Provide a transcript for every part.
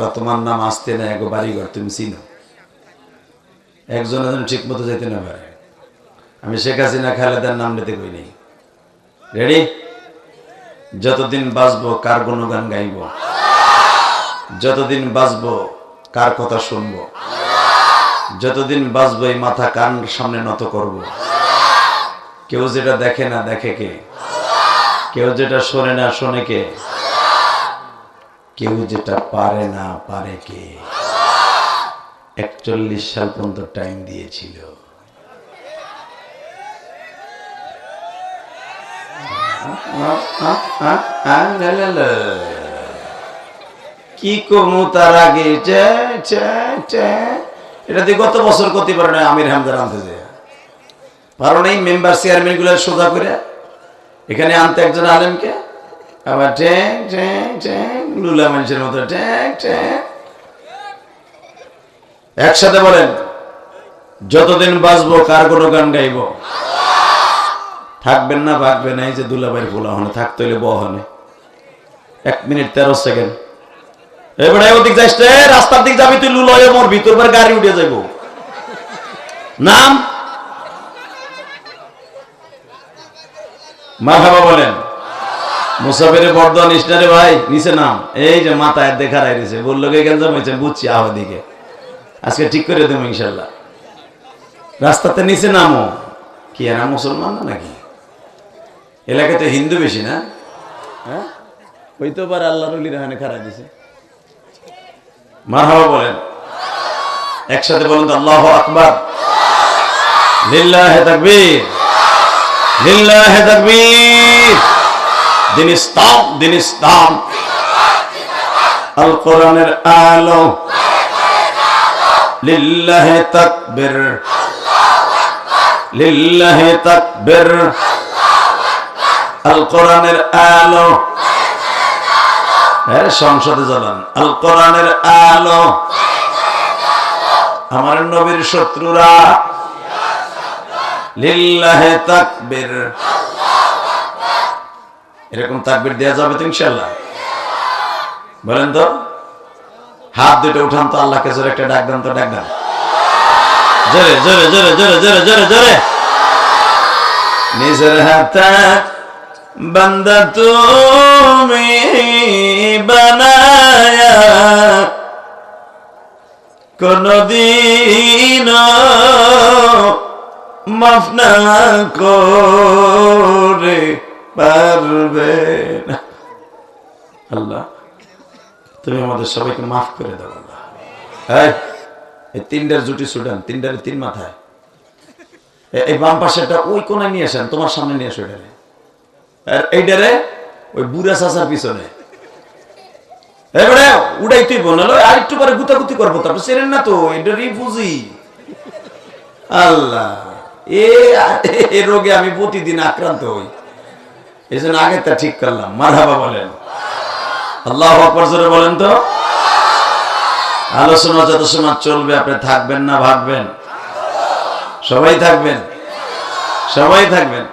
তোমার নাম আসতে না এক বাড়িঘর, তুমি চিনো। একজন একজন ঠিক মতো যেতে না পারে। আমি শেখ হাসিনা, খালেদার নাম নিতে কই নেই। রেডি যতদিন বাঁচবো, কার গুণগান গাইব? যতদিন বাঁচবো, কার কথা শুনব? যতদিন বাঁচবো, এই মাথা কান সামনে নত করব? কেউ যেটা দেখে না, দেখে কে? কেউ যেটা শোনে না, শোনে কে? কেউ যেটা পারে না, পারে কে? একচল্লিশ সাল পর্যন্ত টাইম দিয়েছিল। কি কমু তার আগে। এটা দিয়ে গত বছর করতে পারে না আমির হামদার আনতে যায়। পারো নেই মেম্বার চেয়ারম্যানগুলো সোজা করে। এখানে আনতে একজন আলেমকে। আবার ট্যাং ট্যাং ট্যাং লুলা মানুষের মতো ট্যাং ট্যাং। একসাথে বলেন যতদিন বাঁচবো কার কোনো গান গাইব? থাকবেন না ভাগবেন এই যে দুলাভাইয়ের পোলা হনে থাকতে হইলে বহনে। এক মিনিট তেরো সেকেন্ড। এবারে ওদিক যাইস রাস্তার দিক যাবি তুই লুলয়ে মরবি তোর পর গাড়ি উঠে যাইব। নাম? মারহাবা বলেন। মুসাফিরে বর্ধমান ইস্টারে ভাই, নিচে নাম। এই যে মাথায় দেখা রাইছে বলল, কে কেন জমেছে বুঝছি, আহ দিকে। আজকে ঠিক করে দেবো, ইনশাল্লাহ। রাস্তাতে নিচে নামো। কি, এরা মুসলমান না নাকি? এলাকাতে হিন্দু বেশি না? হ্যাঁ? হইতে পারে আল্লাহ রলির এখানে খারাপ দিছে। মারহাবা বলেন। একসাথে বলেন তো, আল্লাহ আকবার। লিল্লাহে তাকবীর। লিল্লাহে তাকবীর। দিন ইসলাম দিন ইসলাম আল। কোরআনের আলো লিল্লাহে তাকবীর। লিল্লাহে তাকবীর। আল কোরআনের আলো। হ্যাঁ সংসদে জ্বালান। আল কোরআনের আলো। আমার নবীর শত্রুরা। লিল্লাহে তাকবীর। এরকম তাকবীর দেওয়া যাবে তো ইনশাল্লাহ বলেন তো, হাত দুটো উঠান তো আল্লাহকে জোরে একটা ডাক দেন তো, ডাক দেন। জোরে জোরে জোরে জোরে জোরে জোরে জোরে। নিজের হাতে বান্দা তুমি বানায়া কোনদিন মাফ না করে পারবে না। আল্লাহ তুমি আমাদের সবাইকে মাফ করে দাও আল্লাহ। এই, এই তিনটার জুটি তিনটারে তিন মাথায়। এই বাম ওই নিয়ে আসেন তোমার সামনে নিয়ে আসো এটারে। আর ওই বুড়া চাচার পিছনে। এবারে উড়াই তুই বনালো আর একটু পরে গুতাগুতি করব তারপর সেরেন না তো এটা রিফুজি আল্লাহ এ রোগে আমি প্রতিদিন আক্রান্ত হই। এই জন্য আগে তা ঠিক করলাম। মারহাবা বলেন। আল্লাহ জোরে বলেন তো। আলোচনা যত সময় চলবে, আপনি থাকবেন না ভাববেন সবাই থাকবেন। সবাই থাকবেন।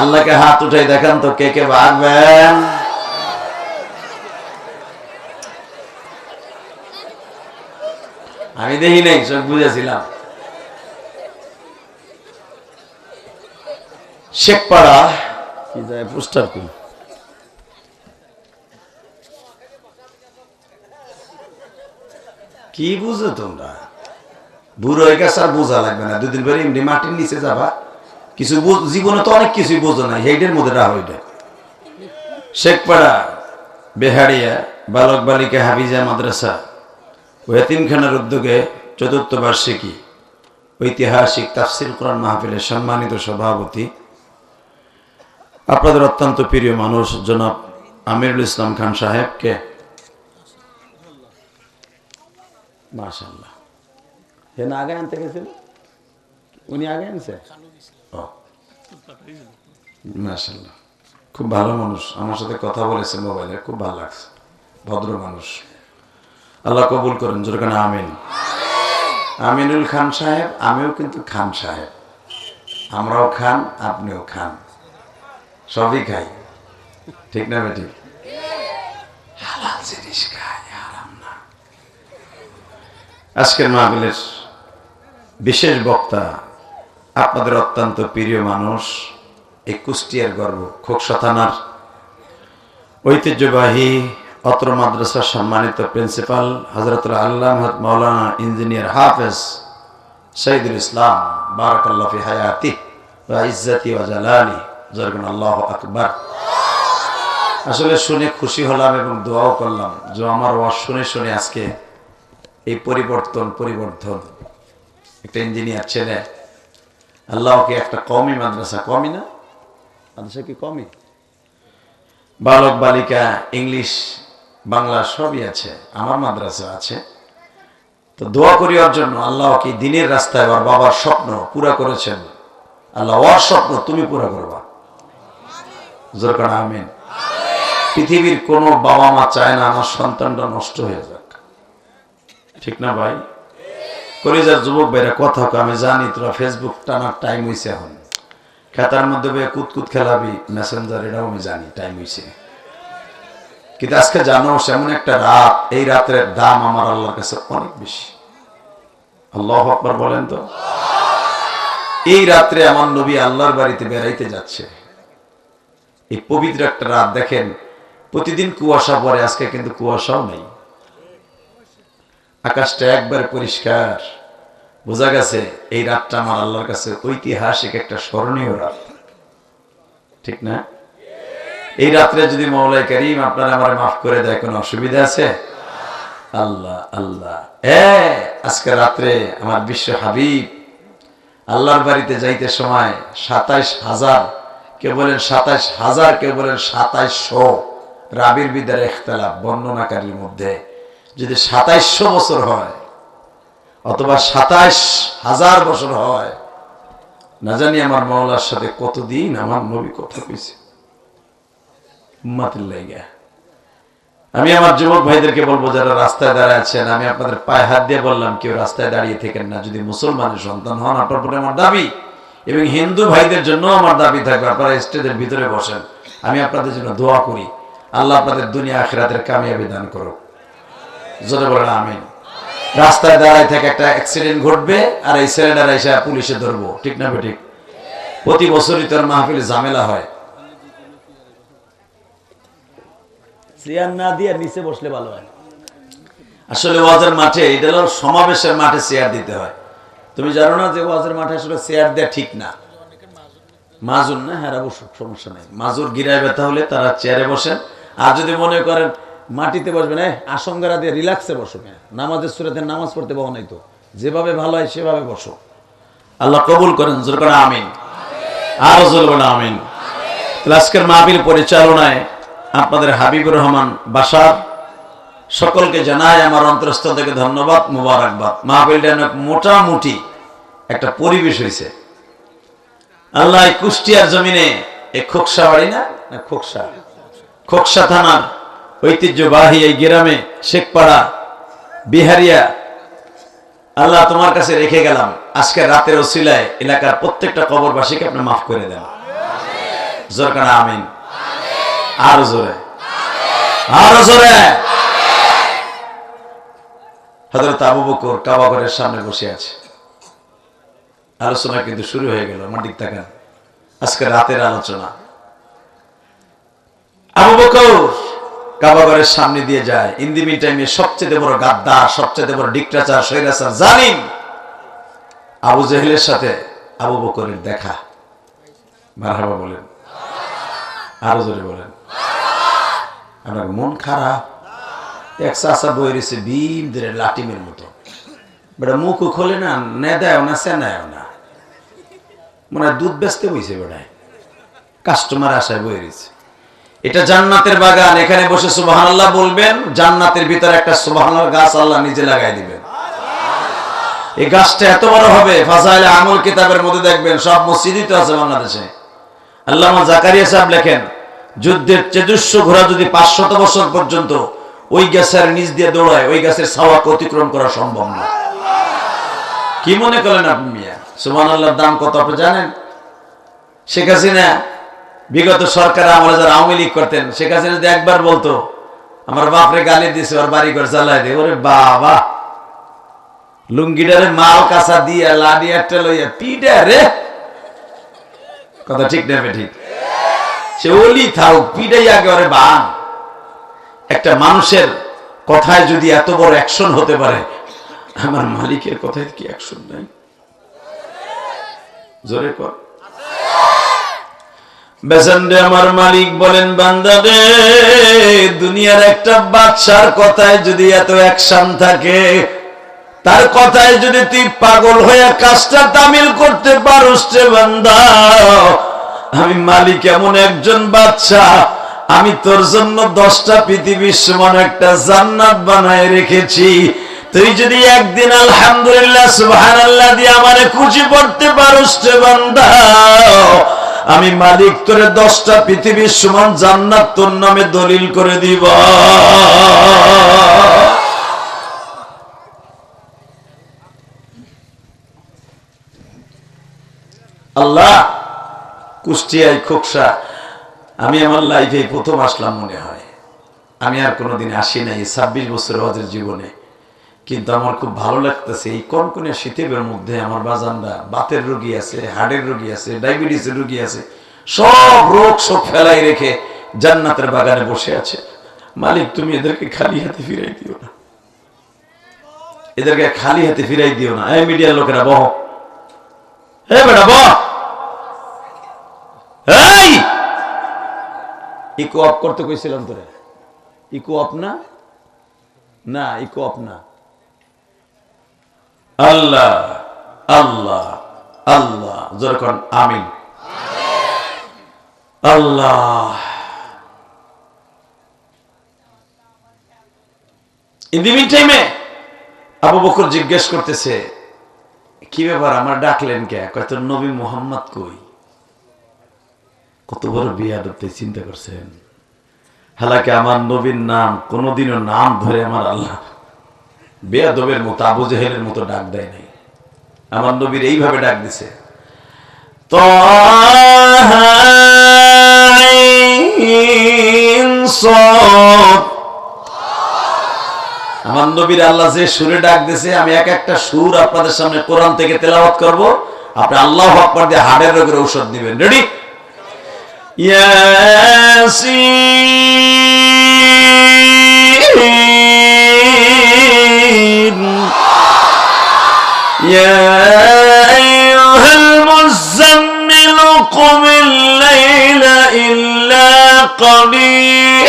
আল্লাহকে হাত উঠাই দেখান তো কে কে ভাগবেন। আমি দেখি নাই, সব বুঝেছিলাম। শেখপাড়া কি যায় পোস্টার কি কি বুঝো তোমরা? বুড়ো গেছে আর বোঝা লাগবে না। দুদিন পরে এমনি মাটির নিচে যাবা। কিছু জীবনে তো অনেক কিছুই বোঝো না। হেইটের মধ্যে রাহ ওইটা শেখপাড়া বেহারিয়া বালক বালিকা হাফিজা মাদ্রাসা ও এতিমখানার উদ্যোগে চতুর্থ বার্ষিকী। ঐতিহাসিক তাফসিল কোরআন মাহফিলের সম্মানিত সভাপতি আপনাদের অত্যন্ত প্রিয় মানুষ জনাব আমিরুল ইসলাম খান সাহেবকে। মাশাল্লাহ হে না আগে আনতে গেছিল? উনি আগে আনছে? মাশাল্লাহ খুব ভালো মানুষ। আমার সাথে কথা বলেছে মোবাইলে খুব ভালো লাগছে। ভদ্র মানুষ। আল্লাহ কবুল করেন যেরকম আমিন। আমিনুল খান সাহেব আমিও কিন্তু খান সাহেব। আমরাও খান আপনিও খান। সবই খাই। ঠিক না বেটি? হালাল জিনিস খাই হারাম না। আজকের মাহবিলের বিশেষ বক্তা আপনাদের অত্যন্ত প্রিয় মানুষ এই কুষ্টিয়ার গর্ব খোকসা থানার ঐতিহ্যবাহী অত্র মাদ্রাসার সম্মানিত প্রিন্সিপাল হজরতুল আল্লাহ মৌলানা ইঞ্জিনিয়ার হাফেজ শহীদুল ইসলাম বারাকাল্লাহ ফি হায়াতি ওয়া ইজ্জতি ওয়া আল্লাহ আকবার। আসলে শুনে খুশি হলাম এবং দোয়াও করলাম যে আমার ওয়াজ শুনে শুনে আজকে এই পরিবর্তন পরিবর্তন একটা ইঞ্জিনিয়ার ছেলে, আল্লাহকে একটা কমই মাদ্রাসা কমই না? মাদ্রাসা কি কমই বালক বালিকা, ইংলিশ, বাংলা সবই আছে, আমার মাদ্রাসা আছে। তো দোয়া করি ওর জন্য আল্লাহ কি দিনের রাস্তায় ওর বাবার স্বপ্ন পুরা করেছেন? আল্লাহ ওর স্বপ্ন তুমি পুরা করবা। আমিন। পৃথিবীর কোনো বাবা মা চায় না আমার সন্তানটা নষ্ট হয়ে যাক। ঠিক না ভাই? কলেজের যুবক ভাইরা, কথা আমি জানি তোরা ফেসবুক টানার টাইম হয়েছে এখন। খেতার মধ্যে ভাই কুতকুত খেলাবি মেসেঞ্জার এটাও আমি জানি টাইম হয়েছে কিন্তু আজকে জানো এমন একটা রাত, এই রাতের দাম আমার আল্লাহর কাছে অনেক বেশি। আল্লাহ আকবার বলেন তো? এই রাত্রে আমার নবী আল্লাহর বাড়িতে বেড়াইতে যাচ্ছে। এই পবিত্র একটা রাত দেখেন, প্রতিদিন কুয়াশা পরে আজকে কিন্তু কুয়াশাও নেই। আকাশটা একবার পরিষ্কার। বোঝা গেছে, এই রাতটা আমার আল্লাহর কাছে ঐতিহাসিক একটা স্মরণীয় রাত। ঠিক না? এই রাত্রে যদি মৌলাই করিম আপনারা আমার মাফ করে দেয়, কোনো অসুবিধা আছে? আল্লাহ আল্লাহ। এ, আজকে রাত্রে আমার বিশ্ব হাবিব, আল্লাহর বাড়িতে যাইতে সময় সাতাইশ হাজার কেউ বলেন সাতাইশ হাজার কেউ বলেন সাতাইশশো। রাবির বিদ্যার ইখতলাফ বর্ণনাকারীর মধ্যে। যদি সাতাইশশো বছর হয়, অথবা সাতাইশ হাজার বছর হয়, না জানি আমার মৌলার সাথে কতদিন আমার নবী কথা কইছে। আমি আমার যুবক ভাইদেরকে বলব, যারা রাস্তায় দাঁড়ায় আছেন, আমি আপনাদের পায়ে হাত দিয়ে বললাম, কেউ রাস্তায় দাঁড়িয়ে থাকেন না। যদি মুসলমানের সন্তান হন, আপনার প্রতি আমার দাবি এবং হিন্দু ভাইদের জন্য আমার দাবি থাকবে আপনারা স্টেজের ভিতরে বসেন। আমি আপনাদের জন্য দোয়া করি। আল্লাহ আপনাদের দুনিয়া আখেরাতের কামিয়াবি দান করো জোরে বলেন আমিন। রাস্তায় দাঁড়ায় থেকে একটা অ্যাক্সিডেন্ট ঘটবে আর এই ছেলেটার এসে পুলিশে ধরবো। ঠিক না ঠিক প্রতি বছরই তোর মাহফিলে ঝামেলা হয়। চেয়ার না দিয়ে নিচে বসলে ভালো হয়। আসলে ওয়াজের মাঠে এটা হলো সমাবেশের মাঠে চেয়ার দিতে হয়। তুমি জানো না যে ওয়াজের মাঠে আসলে চেয়ার দেওয়া ঠিক না? মাজুর না? হ্যাঁ অবশ্য সমস্যা নেই। মাজুর গিরায় ব্যথা হলে তারা চেয়ারে বসেন। আর যদি মনে করেন মাটিতে বসবেন হ্যাঁ আসঙ্গারা দিয়ে রিল্যাক্সে বসো নামাজের সুরাতে নামাজ পড়তে পাবো নাই তো। যেভাবে ভালো হয় সেভাবে বসো। আল্লাহ কবুল করেন, জোর করে আমিন। আরও জোর করে আমিন। আজকের মাহবিল পরিচালনায় আপনাদের হাবিবুর রহমান বাসার সকলকে জানাই আমার অন্তরস্থল থেকে ধন্যবাদ, মুবারকবাদ। মাহবিলটা অনেক মোটামুটি একটা পরিবেশ হয়েছে আল্লাহ কুষ্টিয়ার জমিনে এই খোকসা বাড়ি না? খোকসা। খোকসা থানার ঐতিহ্যবাহী এই গ্রামে শেখপাড়া, বিহারিয়া, আল্লাহ তোমার কাছে রেখে গেলাম। আজকে রাতের ওসিলায় এলাকার প্রত্যেকটা কবরবাসীকে আপনি মাফ করে দেন। জোর আমিন। আরও জোরে। আরও জোরে। হজরত আবু বকর কাবাগরের সামনে বসে আছে। আলোচনা কিন্তু শুরু হয়ে গেল, আমার দিক তাকান। আজকে রাতের আলোচনা। আবু বকর কাবাগরের সামনে দিয়ে যায়। ইন্দিমি টাইমে সবচেয়ে বড় গাদ্দার, সবচেয়ে বড় ডিক্টাচার, সৈরাচার, জালিম আবু জেহেলের সাথে আবু বকরের দেখা। মারহাবা বলেন। আরও জোরে বলেন। আপনার মন খারাপ। বই রয়েছে ভীম ধরে লাটিমের মতো বেটা খোলে না নে না মনে হয় দুধ বেচতে বইছে কাস্টমার বই রয়েছে এটা জান্নাতের বাগান এখানে বসে সুবাহান আল্লাহ বলবেন জান্নাতের ভিতরে একটা সুবাহান গাছ আল্লাহ নিজে লাগাই দিবেন এই গাছটা এত বড় হবে ফাজাইলে আমল কিতাবের মধ্যে দেখবেন সব মসজিদই তো আছে বাংলাদেশে আল্লাহ জাকারিয়া সাহেব লেখেন, যুদ্ধের চেজস্ব ঘোড়া যদি পাঁচশত বছর পর্যন্ত ওই গাছের নিচ দিয়ে দৌড়ায়, ওই গাছের ছাওয়া অতিক্রম করা সম্ভব না। কি মনে করেন আপনি মিয়া? সুমান আল্লাহর দাম কত আপনি জানেন? শেখ হাসিনা, বিগত সরকার আমলে যারা আওয়ামী লীগ করতেন, শেখ হাসিনা যদি একবার বলতো, আমার বাপরে গালি দিছে, ওর বাড়ি ঘর চালাই দে ওরে বাবা। লুঙ্গিটারে মাল কাঁচা দিয়া, লাডি একটা লইয়া, পিডা রে! কথা ঠিক নেবে ঠিক। সে ওলি থাও পিডাই আগে ওরে বান। একটা মানুষের কথায় যদি এত বড় অ্যাকশন হতে পারে, আমার মালিকের কথায় কি অ্যাকশন নাই? জোরে কর। আমার মালিক বলেন, বান্দা রে, দুনিয়ার একটা বাদশার কথায় যদি এত অ্যাকশন থাকে, তার কথায় যদি তুই পাগল হয়ে কাজটা তামিল করতে পারোস বান্দা, আমি মালিক এমন একজন বাচ্চা আমি তোর জন্য দশটা পৃথিবীর সমান একটা জান্নাত বানায় রেখেছি। তুই যদি একদিন আলহামদুলিল্লাহ, সুবহানাল্লাহ দিয়ে আমারে খুশি করতে পারোস রে বান্দা। আমি মালিক, তোরে দশটা পৃথিবীর সমান জান্নাত তোর নামে দলিল করে দিব। আল্লাহ, কুষ্টিয়ায় খোকসা আমি আমার লাইফে প্রথম আসলাম মনে হয়। আমি আর কোনোদিন আসি নাই ছাব্বিশ বছর হজের জীবনে। কিন্তু আমার খুব ভালো লাগতেছে, এই কনকনে শীতের মধ্যে আমার বাজানরা বাতের রোগী আছে হার্টের রোগী আছে ডায়াবেটিসের রোগী আছে, সব রোগ সব ফেলাই রেখে জান্নাতের বাগানে বসে আছে। মালিক, তুমি এদেরকে খালি হাতে ফিরাই দিও না। এদেরকে খালি হাতে ফিরাই দিও না। এই মিডিয়ার লোকেরা বহ। এ বেটা বহ এই ইকো অফ করতে কইছিলাম তোরে। ইকো অফ না? না, ইকো অফ না। আল্লাহ আল্লাহ আল্লাহ। যেরকম আমিন। আল্লাহ। ইন টাইমে আবু বকর জিজ্ঞেস করতেছে, কি ব্যাপার, আমার ডাকলেন কে? কয়তো নবী মোহাম্মদ কই? কত বড় বিয়াদতে চিন্তা করছেন? হালাকে আমার নবীর নাম, কোনোদিনও নাম ধরে আমার আল্লাহ বেয়াদবের মতো আবু জেহেলের মতো ডাক দেয় নাই। আমার নবীর এইভাবে ডাক দিছে আমার নবীর আল্লাহ যে সুরে ডাক দিছে, আমি এক একটা সুর আপনাদের সামনে কোরআন থেকে তেলাওয়াত করব। আপনি আল্লাহ আকবার দিয়ে হাড়ের রোগের ঔষধ দিবেন। রেডি ياسين. يا أيها المزمل قم الليل إلا قليلا.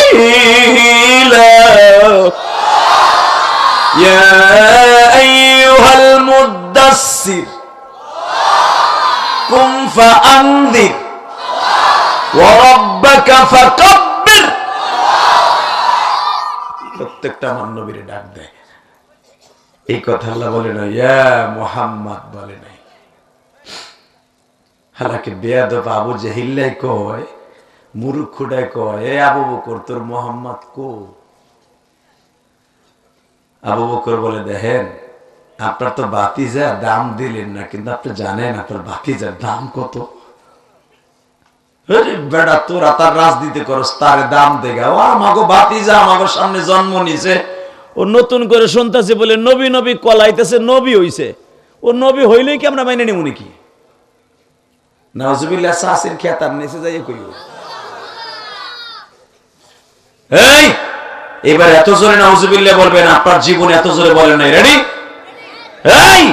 يا أيها المدثر قم فأنذر. প্রত্যেকটা আমার নবীরে ডাক দেয়। এই কথা আল্লাহ বলে না ইয়া মোহাম্মদ বলে নাই। হালাকে বেয়াদব আবু জাহিল্লাই কয় মুরুক্ষুডাই কয়, এ আবু বকর, তোর মোহাম্মদ কো? আবু বকর বলে, দেখেন, আপনার তো বাতিজা দাম দিলেন না, কিন্তু আপনি জানেন আপনার বাতিজার দাম কত? আরে বেড়া তোরা করস, তারে দাম দেগা। ও বাতিজা আমাগো সামনে জন্ম নিছে। ও নতুন করে শুনতেছে বলে নবী নবী কলাইতেছে, নবী হইছে। ও নবী কি আমরা মাইনে নাকি? নাউজুবিল্লাহ সাসির খেতার নিচে যাই কইও এই, এবার এত জোরে নাউজুবিল্লাহ বলবেন, আপনার জীবন এত জোরে বলেন নাই। রেডি এই!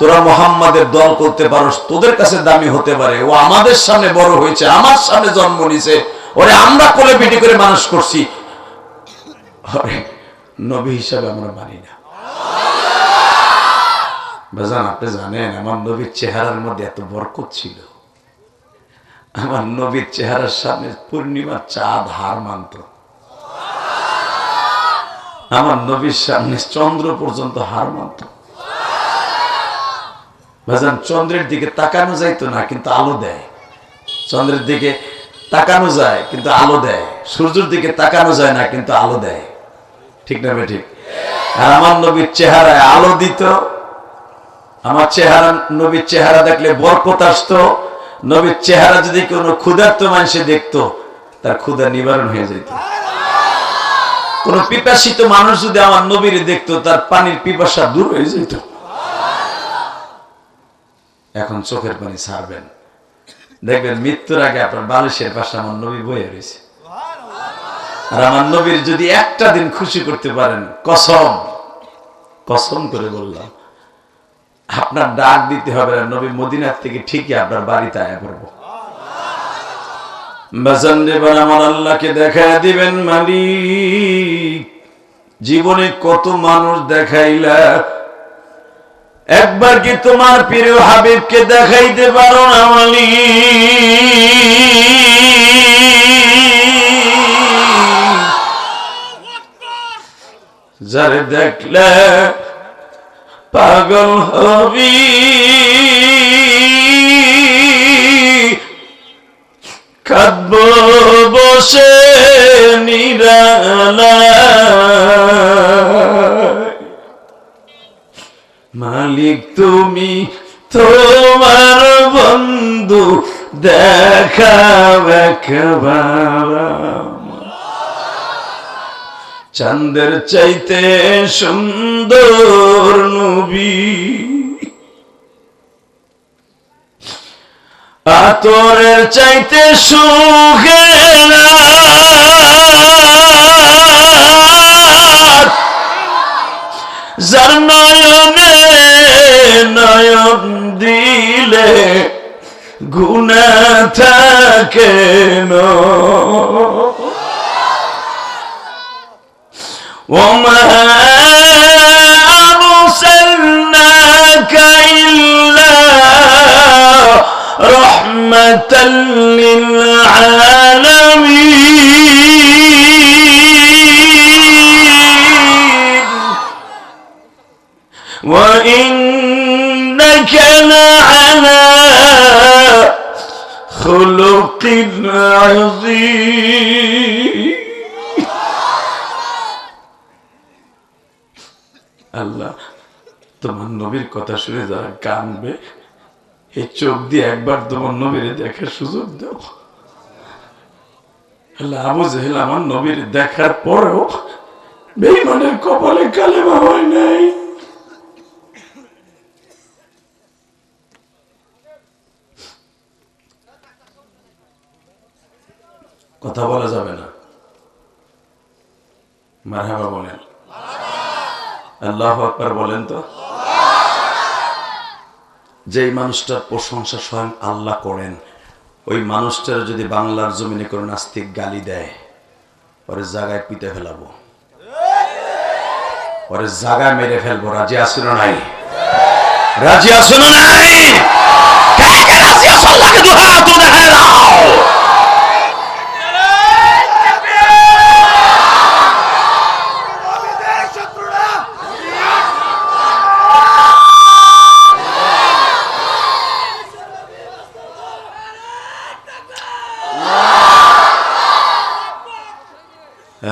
তোরা মোহাম্মদের দল করতে পারোস, তোদের কাছে দামি হতে পারে। ও আমাদের সামনে বড় হয়েছে, আমার সামনে জন্ম নিছে। ওরে আমরা কোলে পিটি করে মানুষ করছি। নবী হিসাবে আমরা মানি না। বাজান আপনি জানেন, আমার নবীর চেহারার মধ্যে এত বরকত ছিল। আমার নবীর চেহারার সামনে পূর্ণিমার চাঁদ হার মানত। আমার নবীর সামনে চন্দ্র পর্যন্ত হার মানত। ভাজান চন্দ্রের দিকে তাকানো যাইতো না, কিন্তু আলো দেয়। চন্দ্রের দিকে তাকানো যায়, কিন্তু আলো দেয়। সূর্যের দিকে তাকানো যায় না, কিন্তু আলো দেয়। ঠিক না ঠিক? আর আমার নবীর চেহারায় আলো দিত। আমার চেহারা, নবীর চেহারা দেখলে বরকত আসতো। নবীর চেহারা যদি কোনো ক্ষুধার্ত মানুষে দেখতো, তার ক্ষুধা নিবারণ হয়ে যেত। কোন পিপাসিত মানুষ যদি আমার নবীর দেখতো, তার পানির পিপাসা দূর হয়ে যেত। এখন চোখের পানি ছাড়বেন। দেখবেন মৃত্যুর আগে আপনার বালিশের পাশে আমার নবী বয়ে রয়েছে। আর আমার নবীর যদি একটা দিন খুশি করতে পারেন, কসম কসম করে বললাম, আপনার ডাক দিতে হবে নবী মদিনার থেকে ঠিকই আপনার বাড়িতে আয়া করব আমার আল্লাহকে দেখা দিবেন মালিক। জীবনে কত মানুষ দেখাইলা একবার কি তোমার প্রিয় হাবিবকে দেখাইতে পারো না মালিক যারে দেখলে পাগল হবি, কাঁদব বসে নিরালা। মালিক তুমি তোমার বন্ধু একবার চাঁদের চাইতে সুন্দর নবী। আতরের চাইতে সুখেরা নয়নে নয়ন দিলে গুণা থাকে না وما أرسلناك إلا رحمة للعالمين خلق عظيم আল্লাহ তোমার নবীর কথা শুনে যারা কানবে এই চোখ দিয়ে একবার তোমার নবীর দেখার সুযোগ দাও আল্লাহ আবু জেহেল আমার নবীর দেখার পরেও বেইমানের কপালে কালেমা হয় নাই কথা বলা যাবে না। মারহাবা বলেন। আল্লাহ আকবার বলেন তো? যেই মানুষটার প্রশংসা স্বয়ং আল্লাহ করেন, ওই মানুষটার যদি বাংলার জমিনে করে নাস্তিক গালি দেয় পরে জায়গায় পিতে ফেলাবো। পরে জায়গায় মেরে ফেলব। রাজি আসুন নাই? রাজি আসুন নাই তুলে হেলাও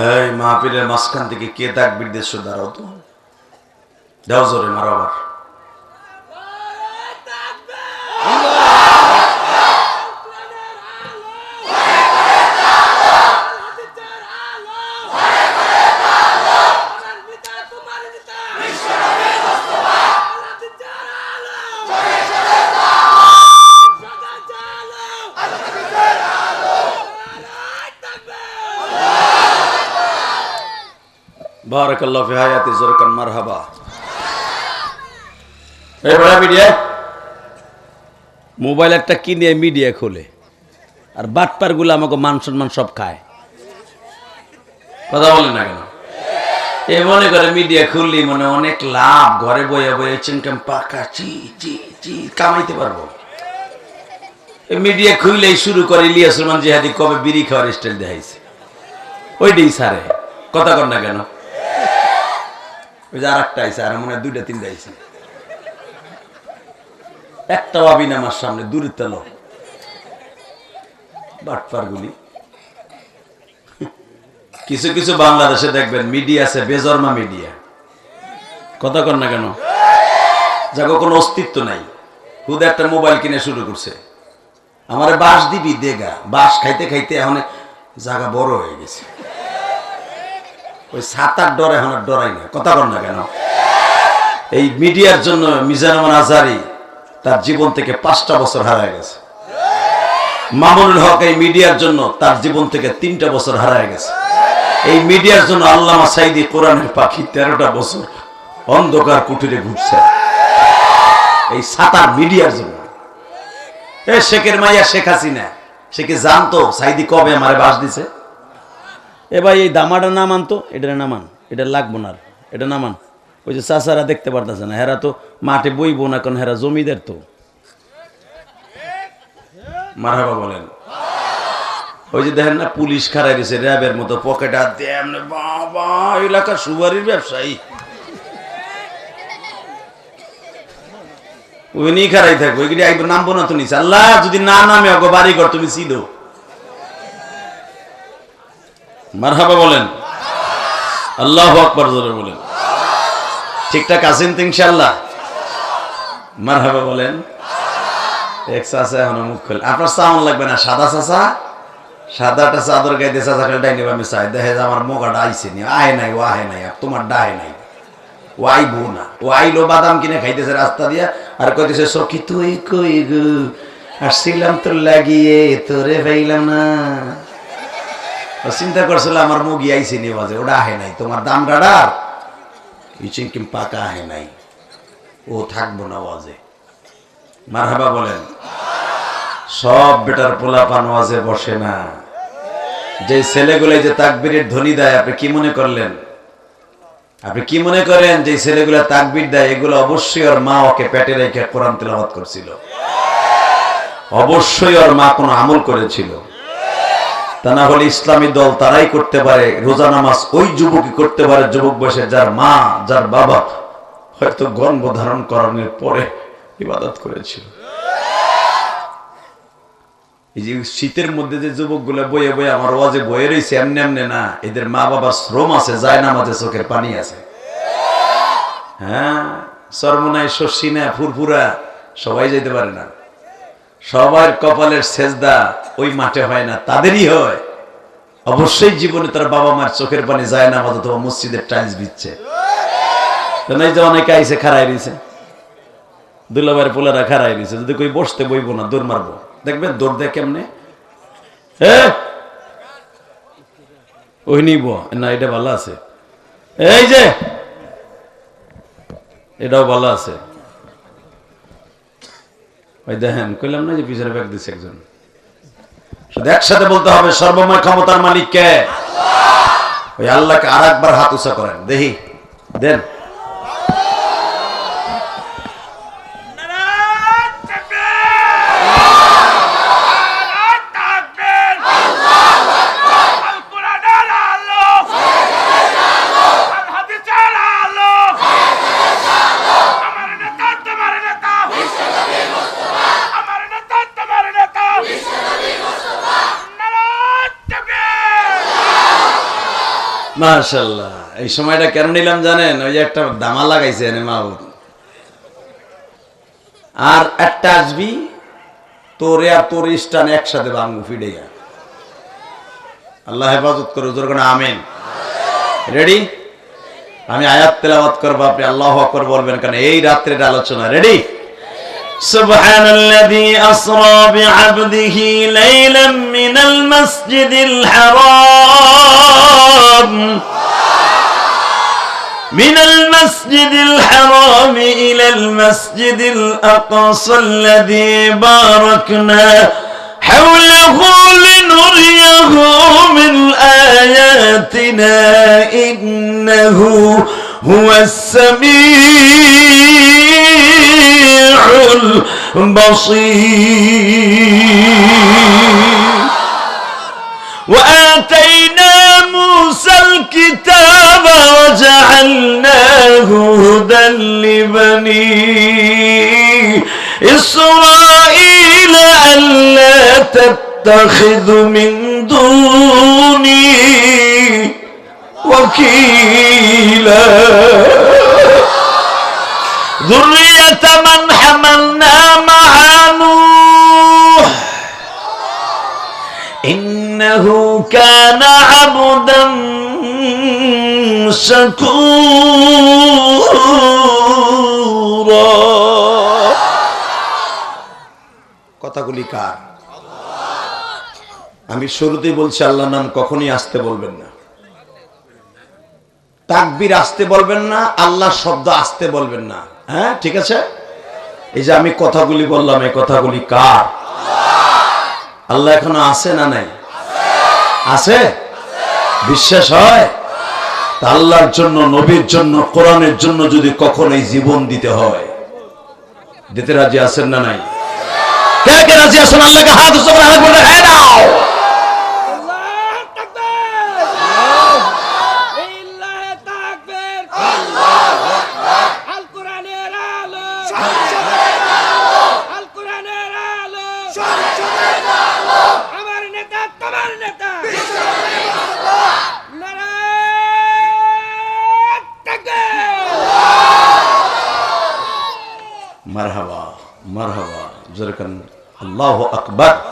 এই মাহফিলের মাঝখান থেকে কে তাকবির দেশ দাঁড়াও তো। দাও জোরে মারো বারাকাল্লাহ ফি হায়াতি জোরকান মারহাবা। এই মিডিয়া? মোবাইল একটা কিনে মিডিয়া খোলে। আর বাটপারগুলো আমাকে মান সম্মান সব খায়। কথা বলে না কেন? এ মনে করে মিডিয়া খুললি মানে অনেক লাভ। ঘরে বয়ে বয়ে চিনকাম পাকা চি চি চি কামাইতে পারব। মিডিয়া খুললেই শুরু করে ইলিয়াস রহমান জিহাদি কবে বিড়ি খাওয়ার স্টাইল দেখাইছে। ওইটাই সারে। কথা কর না কেন? ওই যে আর একটা আইসে আর মনে হয় দুইটা, তিনটা আইসে একটা আমার সামনে দূরের তেল। বাটপার গুলি কিছু কিছু বাংলাদেশে দেখবেন, মিডিয়া আছে, বেজর্মা মিডিয়া। কথা কর না কেন? যাকে কোনো অস্তিত্ব নাই। খুদ একটা মোবাইল কিনে শুরু করছে। আমার বাস দিবি দেগা বাস খাইতে খাইতে এখন জায়গা বড় হয়ে গেছে। ওই সাতার ডর আর ডরাই না, কথা বল না কেন? এই মিডিয়ার জন্য মিজানুর আজারি তার জীবন থেকে পাঁচটা বছর হারায় গেছে। মামুনুল হক এই মিডিয়ার জন্য তার জীবন থেকে তিনটা বছর হারায় গেছে। এই মিডিয়ার জন্য আল্লামা সাইদি কোরআনের পাখি তেরোটা বছর অন্ধকার কুটিরে ঘুরছে। এই সাতার মিডিয়ার জন্য। এ শেখের মাইয়া শেখ হাসিনা, সে কি জানতো সাইদি কবে আমারে বাস দিছে? এ ভাই, এই দামাটা নামান তো, এটা নামান, এটা লাগবো না। এটা নামান। ওই যে চাচারা দেখতে পারতেছে না, হেরা তো মাঠে বইবো না, কারণ হেরা জমিদার তো। মারহাবা বলেন। ওই যে দেখেন না, পুলিশ খারাই দিছে, র্যাবের মতো পকেট হাত দিয়ে বাবা এলাকা সুবারির ব্যবসায়ী। নিয়ে খারাই থাকব ওইগুলি একবার নামবো না তো নিচে। আল্লাহ, যদি না নামে বাড়ি ঘর তুমি চিনো মারহাবা বলেন। আল্লাহ আকবর জোরে বলেন। ঠিকঠাক আছেন তো ইনশাল্লাহ মারহাবা বলেন। এক চাচা এখনও মুখ খোলে। আপনার চাউন লাগবে না, সাদা চাচা? সাদাটা চাদর গাইতে চাচা খালি ডাইনি আমি চাই দেখে যে আমার মোকাটা আইসে নি। আয় নাই, ও আহে নাই তোমার ডাহে নাই। ও আইবো না। ও আইলো, বাদাম কিনে খাইতেছে রাস্তা দিয়া, আর কইতেছে, সখী, তুই কই গো? আসছিলাম তোর লাগিয়ে, তোরে পাইলাম না। চিন্তা করছিল আমার মুগি আইসে নি বাজে, ওটা আহে নাই। তোমার দাম গাড়ার ইচিং কিম পাকা আহে নাই। ও থাকব না ওয়াজে। মারহাবা বলেন, সব বেটার পোলা পানওয়াজে বসে না। যে ছেলেগুলো যে তাকবীরের ধ্বনি দেয়, আপনি কি মনে করলেন? আপনি কি মনে করেন যে ছেলেগুলো তাকবির দেয়? এগুলো অবশ্যই ওর মা ওকে পেটে রেখে কোরআন তেলাওয়াত করছিল। অবশ্যই ওর মা কোনো আমল করেছিল। তা না হলে ইসলামী দল তারাই করতে পারে, রোজা নামাজ ওই যুবকই করতে পারে, যুবক বয়সে যার মা, যার বাবা, হয়তো গর্ভ ধারণ করানোর পরে ইবাদত করেছিল। এই যে শীতের মধ্যে যে যুবকগুলো বয়ে বয়ে আমার ওয়াজে বয়ে রয়েছে এমনি এমনি না, এদের মা বাবার শ্রম আছে যায় না মাঝে চোখের পানি আছে। হ্যাঁ সর্বনায় শস্যি না ফুরফুরা, সবাই যেতে পারে না। সবার কপালের সেজদা ওই মাঠে হয় না, তাদেরই হয়। অবশ্যই জীবনে তার বাবা মার চোখের পানি যায় না তোমার মসজিদের টাইলস যে অনেকে আইসে খারাই দিছে। দুলাবার পোলারা খারাই দিছে। যদি কই বসতে বইবো না, দৌড় মারবো। দেখবেন দৌড় দেয় কেমনে? এ! ওই নিব। না, এটা ভালো আছে। এই যে! এটাও ভালো আছে। ওই দেখেন, কইলাম না যে পিছনে ব্যাগ দিছে একজন? শুধু একসাথে বলতে হবে, সর্বময় ক্ষমতার মালিক কে ওই আল্লাহকে আর একবার হাত উঁচা করেন। দেখি দেন। মাশাল্লাহ এই সময়টা কেন নিলাম জানেন? ওই যে একটা দামা লাগাইছে মাহবুব। আর একটা আসবি, তোরে আর তোর স্টান একসাথে বাঙ্গু ফিডে যা আল্লাহ হেফাজত করো তোর করে আমেন। রেডি আমি আয়াত তেলাওয়াত করব, আপনি আল্লাহ আকবর বলবেন কারণ এই রাত্রের আলোচনা রেডি سبحان الذي أسرى بعبده ليلا من المسجد الحرام. من المسجد الحرام إلى المسجد الأقصى الذي باركنا حوله لنريه من آياتنا. إنه هو السميع البصير. وآتينا موسى الكتاب وجعلناه هدى لبني إسرائيل ألا تتخذ من دوني وكيلا. ذرية من حملنا مع نوح إنه كان عبدا شكورا কথাগুলি কার আমি শুরুতেই বলছি আল্লাহ নাম কখনই আসতে বলবেন না তাকবির আসতে বলবেন না আল্লাহ শব্দ আসতে বলবেন না হ্যাঁ ঠিক আছে? এই যে আমি কথাগুলি বললাম, এই কথাগুলি কার? আল্লাহ এখনও আছে না নাই? আছে? বিশ্বাস হয়? তা আল্লাহর জন্য, নবীর জন্য, কোরআনের জন্য যদি কখনো এই জীবন দিতে হয়, দিতে রাজি আছেন না নাই? কে কে রাজি আছেন? আল্লাহকে হাত হাত বলে হ্যাঁ নাও আল্লাহ তাকবীর ইল্লাহ তাকবীর আল কোরআনের আলো আল কোরআনের আলো আমার নেতা তোমার নেতা নারায়ণ তাকবীর মারহাবা মারহাবা